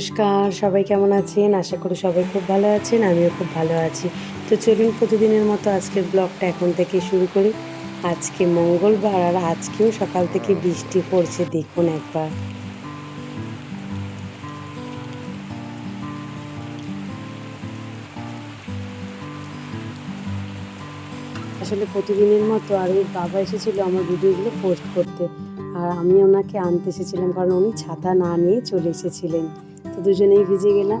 নমস্কার, সবাই কেমন আছেন? আশা করি সবাই খুব ভালো আছেন, আমিও খুব ভালো আছি। তো চলুন প্রতিদিনের মতো আজকের ব্লগটা এখন থেকে শুরু করি। আজকে মঙ্গলবার আর আজকেও সকাল থেকে বৃষ্টি পড়ছে, দেখুন একবার। আসলে প্রতিদিনের মতো আর ওর বাবা এসেছিল আমার ভিডিওগুলো পোস্ট করতে, আর আমি ওনাকে আনতে এসেছিলাম, কারণ উনি ছাতা না নিয়ে চলে এসেছিলেন। তো দুজনেই ভিজে গেলাম।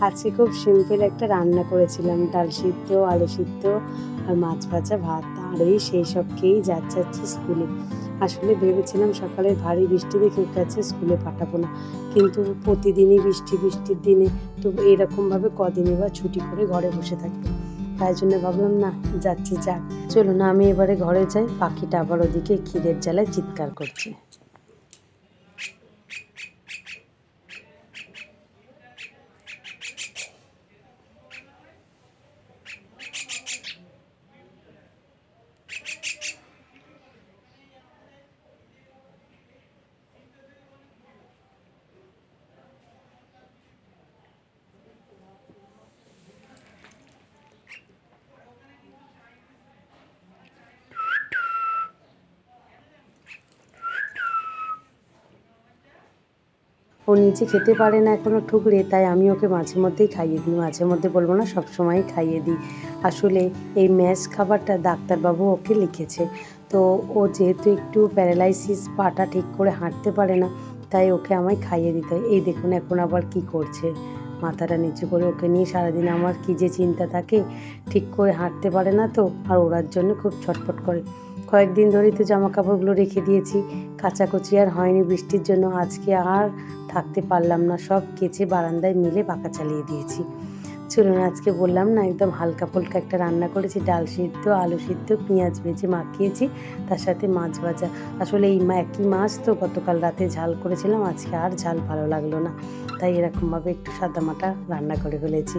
আজকে খুব সিম্পল একটা রান্না করেছিলাম, ডাল সিদ্ধ, আলু সিদ্ধ আর মাছ ভাজা ভাত। আর এই সেই সব খেয়েই যাচ্ছে স্কুলে। আসলে ভেবেছিলাম সকালে ভারী বৃষ্টি দেখে ওকে আছে স্কুলে পাঠাবো না। কিন্তু প্রতিদিনই বৃষ্টি, বৃষ্টির দিনে তো এরকমভাবে কদিনই বা ছুটি করে ঘরে বসে থাকবে। তাই জন্য ভাবলাম, না, যাচ্ছি, যাক। চলো না আমি এবারে ঘরে যাই পাখিটা আবার ওদিকে খিদের জ্বালায় চিৎকার করছে। ও নিজে খেতে পারে না এখনও ঠুকরে, তাই আমি ওকে মাঝে মধ্যেই খাইয়ে দিই। মাঝে মধ্যে বলব না, সবসময়ই খাইয়ে দিই। আসলে এই ম্যাশ খাবারটা ডাক্তারবাবু ওকে লিখেছে। তো ও যেহেতু একটু প্যারালাইসিস পাটা ঠিক করে হাঁটতে পারে না, তাই ওকে আমায় খাইয়ে দিতে হয়। এই দেখুন এখন আবার কি করছে। মাথাটা নিচু করে ওকে নিয়ে সারাদিন আমার কী যে চিন্তা থাকে, ঠিক করে হাঁটতে পারে না তো, আর ওড়ার জন্য খুব ছটফট করে। কয়েকদিন ধরেই তো জামা কাপড়গুলো রেখে দিয়েছি। কাচাকুচি আর হয়নি বৃষ্টির জন্য আজকে আর থাকতে পারলাম না। সব কেচে বারান্দায় মিলে পাকা চালিয়ে দিয়েছি। চলুন আজকে বললাম না, একদম হালকা ফুলকা একটা রান্না করেছি, ডাল সিদ্ধ, আলু সিদ্ধ, পেঁয়াজ ভেজে মাখিয়েছি, তার সাথে মাছ ভাজা। আসলে এই একই মাছ তো গতকাল রাতে ঝাল করেছিলাম, আজকে আর ঝাল ভালো লাগল না। তাই এরকমভাবে একটু সাদা মাটা রান্না করে ফেলেছি।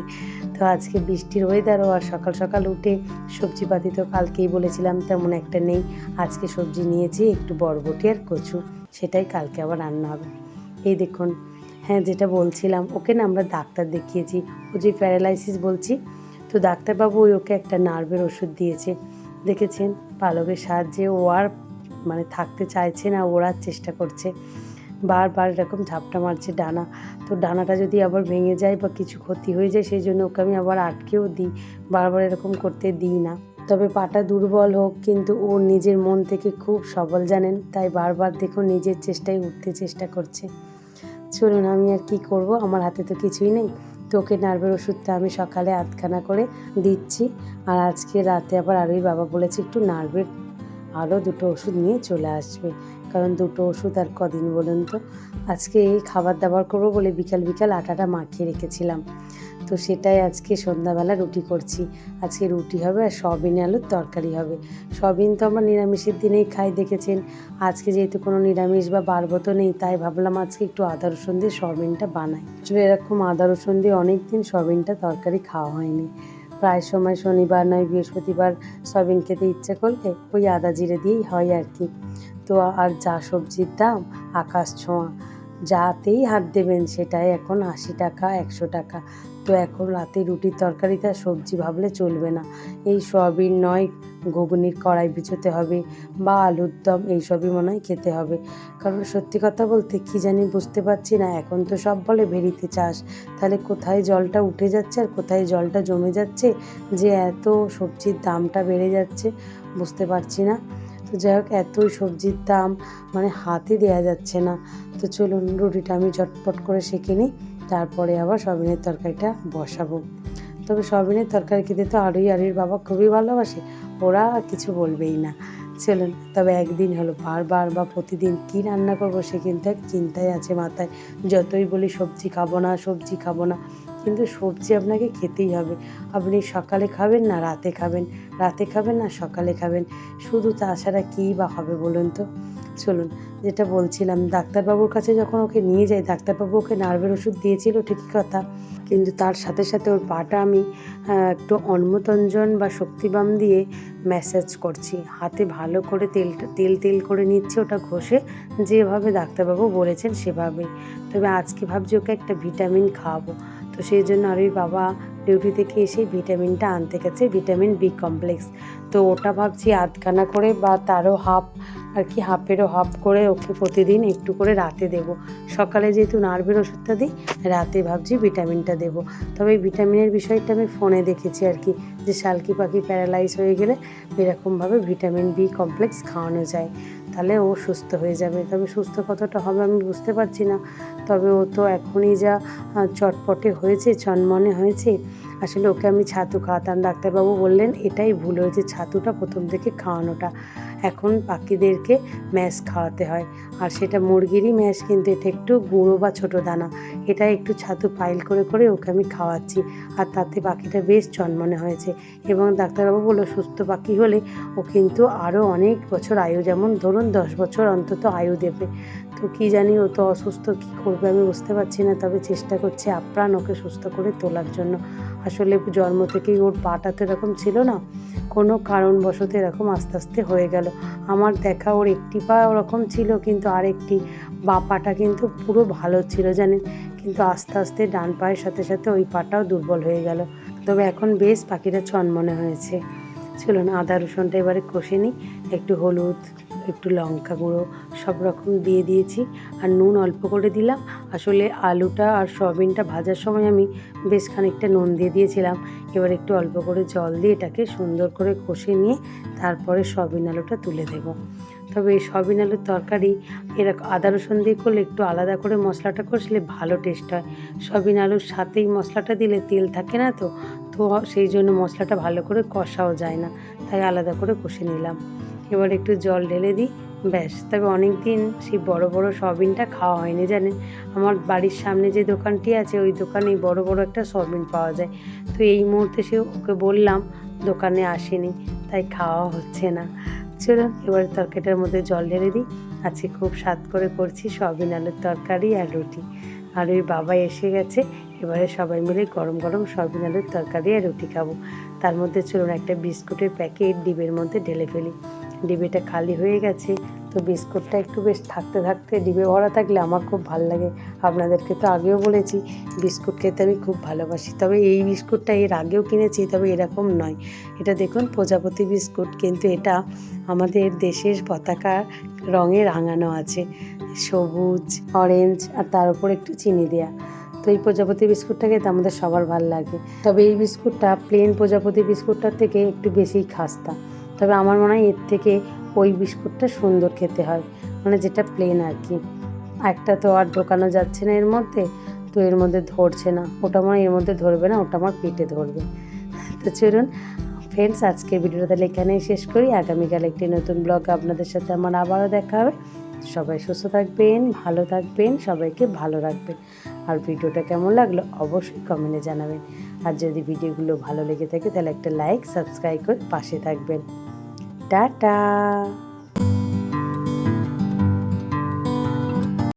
তো আজকে বৃষ্টির ওয়েদারও আর সকাল সকাল উঠে সবজিপাতি তো কালকেই বলেছিলাম, তেমন একটা নেই। আজকে সবজি নিয়েছি, একটু বরবটি আর কচু, সেটাই কালকে আবার রান্না হবে। এই দেখুন হ্যাঁ যেটা বলছিলাম, ওকে না আমরা ডাক্তার দেখিয়েছি। ও যে প্যারালাইসিস বলছি, তো ডাক্তারবাবু ওই ওকে একটা নার্ভের ওষুধ দিয়েছে। দেখেছেন, পালকের সাহায্যে ও আর মানে থাকতে চাইছে না, ওড়ার চেষ্টা করছে। বারবার এরকম ঝাপটা মারছে ডানা। তো ডানাটা যদি আবার ভেঙে যায় বা কিছু ক্ষতি হয়ে যায়, সেই জন্য ওকে আমি আবার আটকেও দিই। বারবার এরকম করতে দিই না। তবে পাটা দুর্বল হোক, কিন্তু ও নিজের মন থেকে খুব সবল জানেন, তাই বারবার দেখুন নিজের চেষ্টায় উঠতে চেষ্টা করছে। চলুন, আমি আর কি করব? আমার হাতে তো কিছুই নেই। তোকে নার্ভের ওষুধটা আমি সকালে আধখানা করে দিচ্ছি। আর আজকে রাতে আবার আরই বাবা বলেছে একটু নার্ভের আরও দুটো ওষুধ নিয়ে চলে আসবে। কারণ দুটো ওষুধ আর কদিন বলুন তো? আজকে এই খাবার দাবার করব বলে বিকাল বিকাল আটাটা মাখিয়ে রেখেছিলাম। তো সেটাই আজকে সন্ধ্যাবেলা রুটি করছি। আজকে রুটি হবে আর সয়াবিন আলুর তরকারি হবে। সয়াবিন তো আমরা নিরামিষের দিনেই খাই, দেখেছেন? আজকে যেহেতু কোনো নিরামিষ বা বারবত নেই, তাই ভাবলাম আজকে একটু আদা, রসুন দিয়ে সয়াবিনটা বানাই। আসলে এরকম আদা, রসুন দিয়ে অনেক দিন সয়াবিনটা তরকারি খাওয়া হয়নি। প্রায় সময় শনিবার নয়, বৃহস্পতিবার সয়াবিন খেতে ইচ্ছে করলে ওই আদা জিরে দিয়েই হয় আর কি। তো আর যা সবজির দাম, আকাশ ছোঁয়া, যাতেই হাত দেবেন সেটাই এখন আশি টাকা, একশো টাকা। তো এখন রাতে রুটির তরকারিতে আর সবজি ভাবলে চলবে না। এই সয়াবিন নয়, ঘুগনির কড়াই বিছোতে হবে বা আলুর দম, এইসবই মনে হয় খেতে হবে। কারণ সত্যি কথা বলতে কি জানি বুঝতে পারছি না, এখন তো সব বলে ভেরিতে চাষ। তাহলে কোথায় জলটা উঠে যাচ্ছে আর কোথায় জলটা জমে যাচ্ছে? যে এত সবজির দামটা বেড়ে যাচ্ছে, বুঝতে পারছি না। তো যাই হোক, এতই সবজির দাম মানে হাতে দেওয়া যাচ্ছে না। তো চলুন রুটিটা আমি ঝটপট করে সেঁকে নিই। তারপরে আবার সবিনের তরকারিটা বসাবো। তবে সবিনের তরকারি খেতে তো আরোই আরির বাবা খুবই ভালোবাসে, ওরা কিছু বলবেই না। চলুন, তবে একদিন হলো বারবার বা প্রতিদিন কি রান্না করব সে কিন্তু এক চিন্তায় আছে মাথায়। যতই বলি সবজি খাব না, সবজি খাব না কিন্তু সবজি আপনাকে খেতেই হবে। আপনি সকালে খাবেন না রাতে খাবেন? রাতে খাবেন না সকালে খাবেন? শুধু তাছাড়া কী বা হবে বলুন তো? চলুন, যেটা বলছিলাম, ডাক্তারবাবুর কাছে যখন ওকে নিয়ে যাই, ডাক্তারবাবু ওকে নার্ভের ওষুধ দিয়েছিল ঠিকই কথা। কিন্তু তার সাথে সাথে ওর পাটা আমি একটু অন্মতঞ্জন বা শক্তিবাম দিয়ে ম্যাসাজ করছি। হাতে ভালো করে তেলটা তেল তেল করে নিচ্ছে ওটা ঘষে। যেভাবে ডাক্তারবাবু বলেছেন সেভাবেই। তবে আজকে ভাবছি ওকে একটা ভিটামিন খাওয়াবো। তো সেই জন্য আর ওই বাবা ডিউটি থেকে এসে ভিটামিনটা আনতে গেছে, ভিটামিন বি কমপ্লেক্স। তো ওটা ভাবছি আধখানা করে বা তারও হাফ, আর কি হাফেরও হাফ করে ওকে প্রতিদিন একটু করে রাতে দেব। সকালে যেহেতু নার্ভের ওষুধটা দিই, রাতে ভাবছি ভিটামিনটা দেব। তবে ভিটামিনের বিষয়টা আমি ফোনে দেখেছি আর কি, যে শালকি পাখি প্যারালাইজ হয়ে গেলে এরকমভাবে ভিটামিন বি কমপ্লেক্স খাওয়ানো যায়। তাহলে ও সুস্থ হয়ে যাবে। তবে সুস্থ কতটা হবে আমি বুঝতে পারছি না। তবে ও তো এখনই যা চটপটে হয়েছে চনমনে হয়েছে। আসলে ওকে আমি ছাতু খাওয়াতাম। ডাক্তারবাবু বললেন, এটাই ভুল হয়েছে, ছাতুটা প্রথম থেকে খাওয়ানোটা। এখন পাখিদেরকে ম্যাশ খাওয়াতে হয়। আর সেটা মুরগিরই ম্যাশ, কিন্তু এটা একটু গুঁড়ো বা ছোটো দানা। এটা একটু ছাতু পাইল করে করে ওকে আমি খাওয়াচ্ছি। আর তাতে পাখিটা বেশ চনমনে হয়েছে। এবং ডাক্তারবাবু বলল, সুস্থ পাখি হলে ও কিন্তু আরও অনেক বছর আয়ু, যেমন ধরুন দশ বছর অন্তত আয়ু দেবে। তো কী জানি ও তো অসুস্থ, কী করবে আমি বুঝতে পারছি না। তবে চেষ্টা করছি আপ্রাণ ওকে সুস্থ করে তোলার জন্য। আসলে জন্ম থেকেই ওর পাটা তো এরকম ছিল না। কোনো কারণবশত এরকম আস্তে আস্তে হয়ে গেল। আমার দেখা ওর একটি পা ওরকম ছিল কিন্তু আরেকটি বা পাটা কিন্তু পুরো ভালো ছিল, জানেন? কিন্তু আস্তে আস্তে ডান পায়ের সাথে সাথে ওই পাটাও দুর্বল হয়ে গেল। তবে এখন বেশ পাখিটা চনমনে হয়েছে। চলুন আদা রসুনটা এবারে কষে নিই। একটু হলুদ একটু লঙ্কা গুঁড়ো সব রকম দিয়ে দিয়েছি আর নুন অল্প করে দিলাম। আসলে আলুটা আর সয়াবিনটা ভাজার সময় আমি বেশ খানিকটা নুন দিয়ে দিয়েছিলাম। এবার একটু অল্প করে জল দিয়ে এটাকে সুন্দর করে কষে নিয়ে তারপরে সয়াবিন আলুটা তুলে দেব। তবে এই সয়াবিন আলুর তরকারি এরকম আদা রসুন দিয়ে করলে একটু আলাদা করে মশলাটা কষলে ভালো টেস্ট হয়। সয়াবিন আলুর সাথেই মশলাটা দিলে তেল থাকে না তো তো সেই জন্য মশলাটা ভালো করে কষাও যায় না। তাই আলাদা করে কষে নিলাম। এবার একটু জল ঢেলে দিই। ব্যাস, তবে অনেক দিন সেই বড় বড় সয়াবিনটা খাওয়া হয়নি, জানেন? আমার বাড়ির সামনে যে দোকানটি আছে, ওই দোকানে বড় বড় একটা সয়াবিন পাওয়া যায়। তো এই মুহূর্তে সে ওকে বললাম, দোকানে আসেনি, তাই খাওয়া হচ্ছে না। চলুন, এবার তরকারিটার মধ্যে জল ঢেলে দিই। আজকে খুব স্বাদ করে করছি সয়াবিন আলুর তরকারি আর রুটি। আর ওই বাবা এসে গেছে, এবারে সবাই মিলে গরম গরম সয়াবিন আলুর তরকারি আর রুটি খাব। তার মধ্যে চলুন একটা বিস্কুটের প্যাকেট ডিবের মধ্যে ঢেলে ফেলি। ডিবেটা খালি হয়ে গেছে। তো বিস্কুটটা একটু বেশ থাকতে থাকতে ডিবে ভরা থাকলে আমার খুব ভালো লাগে। আপনাদেরকে তো আগেও বলেছি, বিস্কুট খেতে আমি খুব ভালোবাসি। তবে এই বিস্কুটটা এর আগেও কিনেছি, তবে এরকম নয়। এটা দেখুন, প্রজাপতি বিস্কুট, কিন্তু এটা আমাদের দেশের পতাকা রঙে রাঙানো আছে। সবুজ, অরেঞ্জ আর তার উপর একটু চিনি দেয়া। তো এই প্রজাপতি বিস্কুটটা খেতে আমাদের সবার ভালো লাগে। তবে এই বিস্কুটটা, প্লেন প্রজাপতি বিস্কুটটার থেকে একটু বেশিই খাস্তা। তবে আমার মনে হয় এর থেকে ওই বিস্কুটটা সুন্দর খেতে হয়। মানে যেটা প্লেন আর কি। একটা তো আর ঢোকানো যাচ্ছে না এর মধ্যে, তো এর মধ্যে ধরছে না। ওটা হয় এর মধ্যে ধরবে না, ওটা আমার পেটে ধরবে। তো চলুন ফ্রেন্ডস আজকের ভিডিওটা তাহলে এখানেই শেষ করি। আগামীকাল একটি নতুন ব্লগ আপনাদের সাথে আমার আবারও দেখা হবে। সবাই সুস্থ থাকবেন, ভালো থাকবেন, সবাইকে ভালো রাখবেন। আর ভিডিওটা কেমন লাগল অবশ্যই কমেন্টে জানাবেন। আর যদি ভিডিওগুলো ভালো লেগে থাকে তাহলে একটা লাইক সাবস্ক্রাইব করে পাশে থাকবেন। টাটা